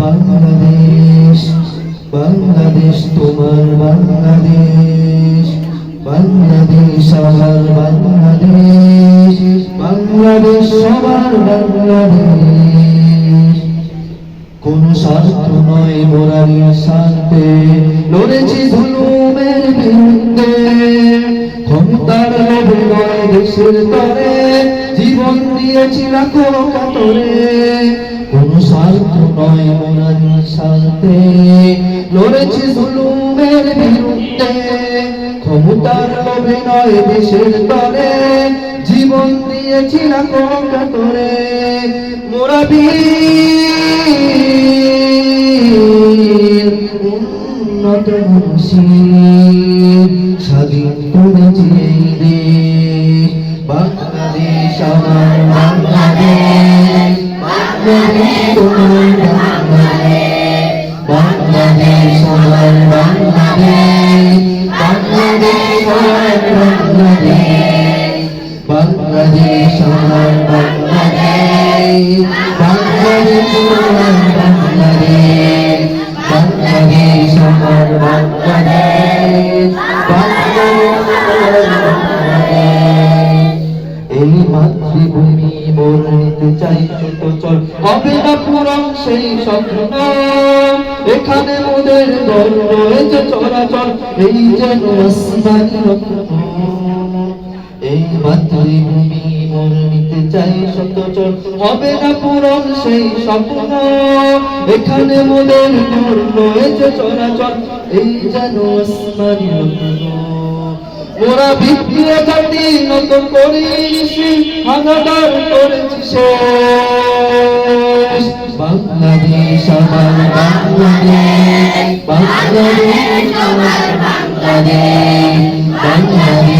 বাংলাদেশ বাংলাদেশ তোমার বাংলাদেশ বাংলাদেশ আমার বাংলাদেশ বাংলাদেশ সবার বাংলাদেশ। কোন স্বার্থ নয় মোরারি স্বার্থে লড়েছি ধুলুমের বিরুদ্ধে। ক্ষমতার লোভে নয় দেশের তরে, জীবন দিয়েছি লাখো কাতরে কোন স্বার্থ নয় মোরারি স্বার্থে লড়েছি ধুলুমের বিরুদ্ধে ক্ষমতার লোভে নয় দেশের তরে জীবন দিয়েছি লাখো কাতরে মোরা বীর উন্নত মুর্শিদ স্বাধীন করেছি বাংলাদেশ আমার বাংলাদেশ আমার বাংলাদেশ বাংলাদেশ আমার বাংলাদেশ বাংলাদেশ আমার বাংলাদেশ এই মাতৃভূমি মোর নিতে চাই ছোট চল। হবে না পুরন সেই স্বপ্ন এখানে মোদের এই যে চলাচল এই যেন আসমানি রত্ন এই মাতৃভূমি মোর নিতে চাই শত চল হবে না পুরন সেই স্বপ্ন। এখানে মোদের এই যে চলাচল এই যেন আসমানি ওরা বিক্রিয়া জাতি নত করিস হানাদার করেছি শেষ। বাংলাদেশ আমার বাংলাদেশ। বাংলাদেশ আমার বাংলাদেশ। বাংলাদেশ